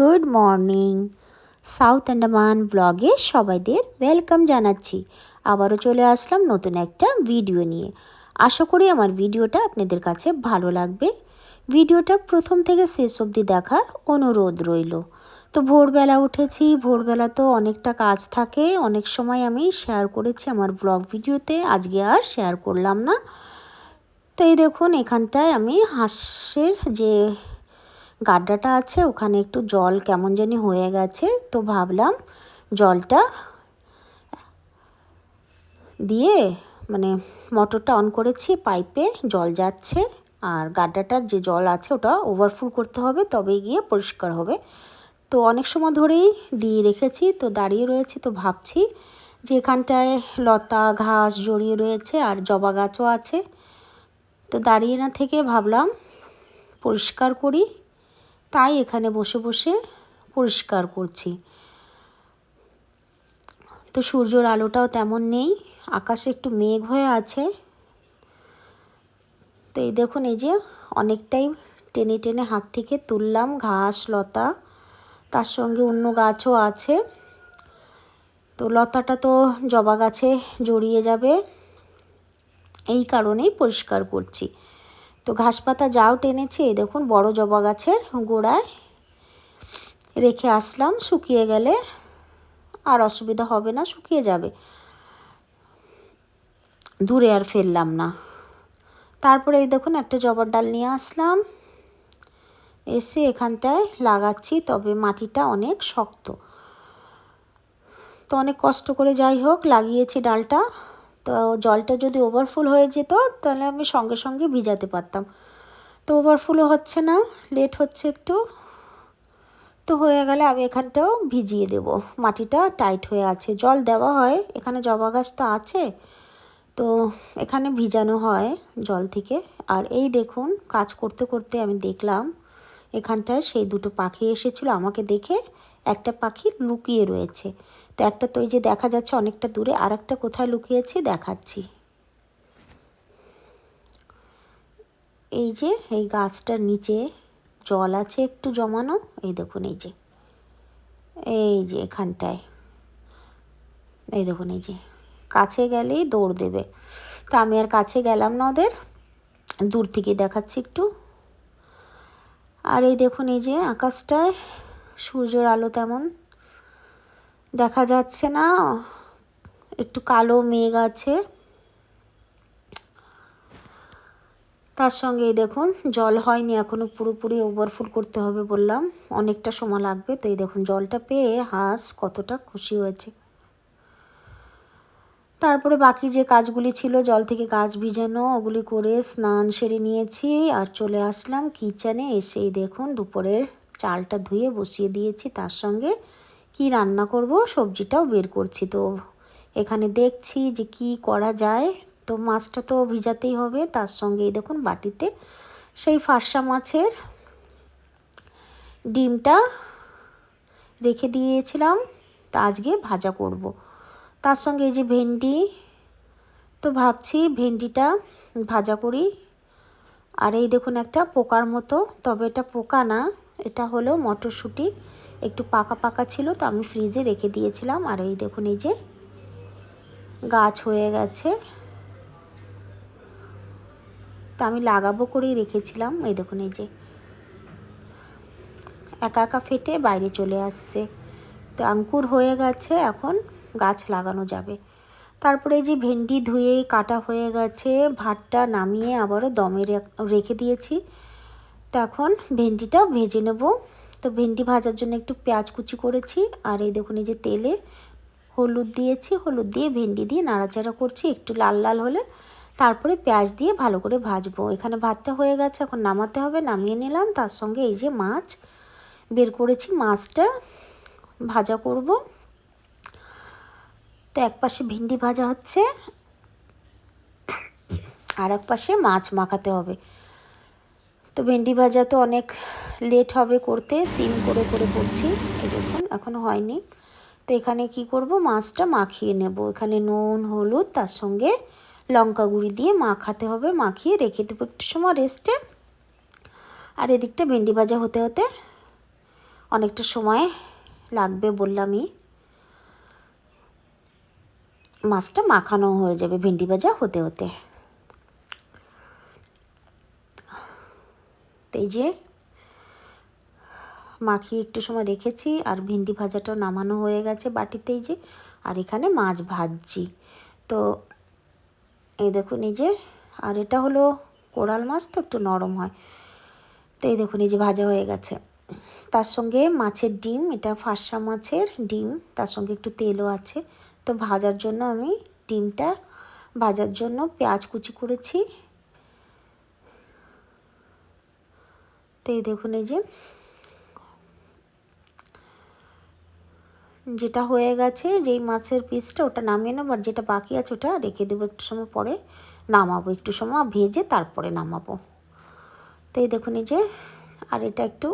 Good morning. South Andaman ব্লগে সবাইদের welcome জানাচ্ছি। আবারও চলে আসলাম নতুন একটা ভিডিও নিয়ে। আশা করি আমার ভিডিওটা আপনাদের কাছে ভালো লাগবে। ভিডিওটা প্রথম থেকে শেষ অবধি দেখার অনুরোধ রইল। তো ভোরবেলা উঠেছি, ভোরবেলা তো অনেকটা কাজ থাকে, অনেক সময় আমি শেয়ার করেছি আমার ব্লগ ভিডিওতে, আজকে আর শেয়ার করলাম না। তো এই দেখুন, এখানটায় আমি হাঁসের যে গাড্ডাটা আছে, ওখানে একটু জল কেমন জানি হয়ে গেছে, তো ভাবলাম জলটা দিয়ে মানে মোটরটা অন করেছি, পাইপে জল যাচ্ছে, আর গাড্ডাটার যে জল আছে ওটা ওভারফুল করতে হবে, তবেই গিয়ে পরিষ্কার হবে। তো অনেক সময় ধরেই দিয়ে রেখেছি, তো দাঁড়িয়ে রয়েছি, তো ভাবছি যে এখানটায় লতা, ঘাস জড়িয়ে রয়েছে, আর জবা গাছও আছে। তো দাঁড়িয়ে না থেকে ভাবলাম পরিষ্কার করি তাই এখানে বসে বসে পরিষ্কার করছি। তো সূর্যর আলোটাও তেমন নেই, আকাশে একটু মেঘ হয়ে আছে। তো এই দেখুন, এই যে অনেকটাই টেনে টেনে হাত থেকে তুললাম ঘাস, লতা, তার সঙ্গে অন্য গাছও আছে। তো লতাটা তো জবা গাছে জড়িয়ে যাবে, এই কারণেই পরিষ্কার করছি। তো ঘাস পাতা যাও টেনেছি দেখুন বড় জবা গাছের গোড়ায় রেখে আসলাম, শুকিয়ে গেলে আর অসুবিধা হবে না, শুকিয়ে যাবে। দূরে আর ফেললাম না। তারপরে এই দেখুন একটা জবার ডাল নিয়ে আসলাম, এসে এখানটায় লাগাচ্ছি, তবে মাটিটা অনেক শক্ত। তো অনেক কষ্ট করে যাই হোক, লাগিয়েছি ডালটা। তো জলটা যদি ওভারফুল হয়ে যেত, তাহলে আমি সঙ্গে সঙ্গে ভিজাতে পারতাম। তো ওভারফুলও হচ্ছে না লেট হচ্ছে একটু। তো হয়ে গেলে আমি এখানটাও ভিজিয়ে দেব। মাটিটা টাইট হয়ে আছে। জল দেওয়া হয়, এখানে জবা গাছ তো আছে। তো এখানে ভিজানো হয় জল থেকে। আর এই দেখুন, কাজ করতে করতে আমি দেখলাম, এখানটায় সেই দুটো পাখি এসেছিল আমাকে দেখে। একটা পাখি লুকিয়ে রয়েছে। তো একটা তো এই যে দেখা যাচ্ছে অনেকটা দূরে আর একটা কোথায় লুকিয়েছি দেখাচ্ছি। এই যে, এই গাছটার নিচে জল আছে একটু জমানো। এই দেখুন, এই যে। এই যে এখানটায়। এই দেখুন, এই যে। কাছে গেলেই দৌড় দেবে। তা আমি আর কাছে গেলাম না ওদের। দূর থেকে দেখাচ্ছি একটু। আর এই দেখুন, এই যে আকাশটায় সূর্যর আলো তেমন। দেখা যাচ্ছে না, একটু কালো মেঘ আছে। তার সঙ্গে এই দেখুন, জল হয়নি এখনও পুরোপুরি ওভারফুল করতে হবে বললাম। অনেকটা সময় লাগবে, তো এই দেখুন, জলটা পেয়ে হাঁস, কতটা খুশি হয়েছে। তারপরে বাকি যে কাজগুলি ছিল, জল থেকে গাছ ভিজানো, ওগুলি করে স্নান সেরে নিয়েছি। আর চলে আসলাম কিচেনে এসেই দেখুন, দুপুরের চালটা ধুয়ে বসিয়ে দিয়েছি, তার সঙ্গে কি রান্না করব, সবজিটাও বের করছি। তো এখানে দেখছি যে কি করা যায়। তো মাছটা তো ভিজাতেই হবে, তার সঙ্গে এই দেখুন বাটিতে সেই ফার্সা মাছের ডিমটা রেখে দিয়েছিলাম, তা আজকে ভাজা করব। তার সঙ্গে এই যে ভেন্ডি, তো ভাবছি ভেন্ডিটা ভাজা করি। আর এই দেখুন একটা পোকার মতো, তবে এটা পোকা না এটা হলো মটরশুঁটি। একটু পাকা পাকা ছিল তো আমি ফ্রিজে রেখে দিয়েছিলাম। আর এই দেখুন, এই যে গাছ হয়ে গেছে। তা আমি লাগাবো করেই রেখেছিলাম। এই দেখুন, এই যে একা একা ফেটে বাইরে চলে আসছে। তো আঙ্কুর হয়ে গেছে, এখন গাছ লাগানো যাবে। তারপরে যে ভেন্ডি ধুয়ে কাটা হয়ে গেছে, ভাতটা নামিয়ে আবারও দমে রেখে দিয়েছি। তো এখন ভেন্ডিটা ভেজে নেব। তো ভেন্ডি ভাজার জন্য একটু পেঁয়াজ কুচি করেছি, আর এই দেখুন এই যে তেলে হলুদ দিয়েছি, হলুদ দিয়ে ভেন্ডি দিয়ে নাড়াচাড়া করছি, একটু লাল লাল হলে তারপরে পেঁয়াজ দিয়ে ভালো করে ভাজবো। এখানে ভাতটা হয়ে গেছে, এখন নামাতে হবে, নামিয়ে নিলাম, তার সঙ্গে এই যে মাছ বের করেছি, মাছটা ভাজা করব। তো এক পাশে ভেন্ডি ভাজা হচ্ছে, আর এক পাশে মাছ মাখাতে হবে। তো ভেন্ডি ভাজা তো অনেক লেট হবে করতে, সিম করে করে করছি। দেখুন এখনও হয়নি। তো এখানে কি করব? মাছটা মাখিয়ে নেব। এখানে নুন, হলুদ, তার সঙ্গে লঙ্কা গুঁড়ি দিয়ে মাখাতে হবে। মাখিয়ে রেখে দেবো একটু সময় রেস্টে। আর এদিকটা ভেন্ডি ভাজা হতে হতে অনেকটা সময় লাগবে বললামই। মাছটা মাখানো হয়ে যাবে ভেন্ডি ভাজা হতে হতে। তো এই যে মাখিয়ে একটু সময় রেখেছি আর ভেন্ডি ভাজাটাও নামানো হয়ে গেছে বাটিতেই যে, আর এখানে মাছ ভাজছি। তো এই দেখুন এই যে, আর এটা হলো কোরাল মাছ তো একটু নরম হয়। তো এই দেখুন এই যে ভাজা হয়ে গেছে। তার সঙ্গে মাছের ডিম, এটা ফার্সা মাছের ডিম, তার সঙ্গে একটু তেলও আছে। তো ভাজার জন্য আমি ডিমটা, ভাজার জন্য পেঁয়াজ কুচি করেছি তো এই দেখুন এই যে, যেটা হয়ে গেছে, যেই মাছের পিসটা ওটা নামিয়ে নেব, আর যেটা বাকি আছে ওটা রেখে দেবো একটু সময় পরে নামাবো, একটু সময় ভেজে তারপরে নামাবো। তো এই দেখুন এই যে, আর এটা একটু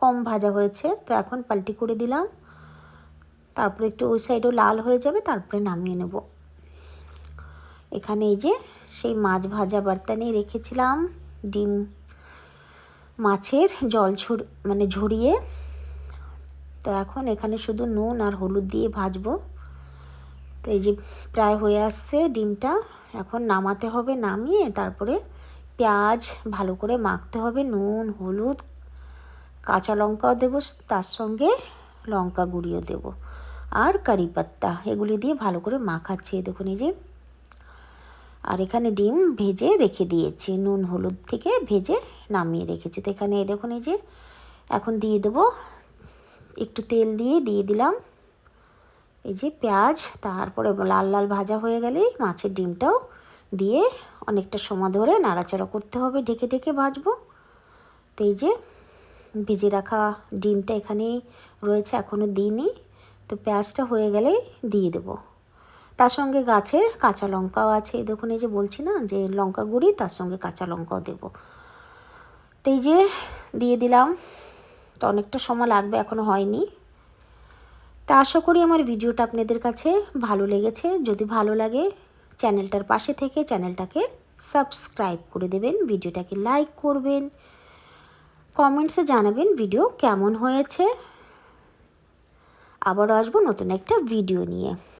কম ভাজা হয়েছে, তো এখন পাল্টি করে দিলাম। তারপরে একটু ওই সাইডও লাল হয়ে যাবে, তারপরে নামিয়ে নেব। এখানে এই যে, সেই মাছ ভাজা বার্তা নিয়ে রেখেছিলাম, ডিম মাছের জল ঝর মানে ঝরিয়ে, তো এখন এখানে শুধু নুন আর হলুদ দিয়ে ভাজবো। তো এই যে প্রায় হয়ে আসছে ডিমটা, এখন নামাতে হবে, নামিয়ে তারপরে পেঁয়াজ ভালো করে মাখতে হবে, নুন, হলুদ, কাঁচা লঙ্কাও দেবো, তার সঙ্গে লঙ্কা গুঁড়িও দেবো। আর কারি পাত্তা, এগুলি দিয়ে ভালো করে মাখাচ্ছি। দেখুন এই যে আর এখানে ডিম ভেজে রেখে দিয়েছি। নুন, হলুদ থেকে ভেজে নামিয়ে রেখেছি। তো এখানে দেখুন, এই যে এখন দিয়ে দেবো। একটু তেল দিয়ে দিয়ে দিলাম। এই যে পেঁয়াজ, তারপরে লাল লাল ভাজা হয়ে গেলেই মাছের ডিমটাও দিয়ে অনেকটা সময় ধরে নাড়াচাড়া করতে হবে, ঢেকে ঢেকে ভাজবো। তো এই যে ভেজে রাখা ডিমটা এখানে রয়েছে এখনও দিইনি। তো পেঁয়াজটা হয়ে গেলেই দিয়ে দেব। তার সঙ্গে গাছের কাঁচা লঙ্কাও আছে। দেখুন, এই যে বলছি না যে লঙ্কা গুঁড়ি, তার সঙ্গে কাঁচা লঙ্কাও দেবো। তো এই যে দিয়ে দিলাম। তো অনেকটা সময় লাগবে এখনও হয়নি। তা আশা করি আমার ভিডিওটা আপনাদের কাছে ভালো লেগেছে। যদি ভালো লাগে, চ্যানেলটার পাশে থেকে চ্যানেলটাকে সাবস্ক্রাইব করে দেবেন, ভিডিওটাকে লাইক করবেন, কমেন্টসে জানাবেন ভিডিও কেমন হয়েছে। আবারও আসব নতুন একটা ভিডিও নিয়ে।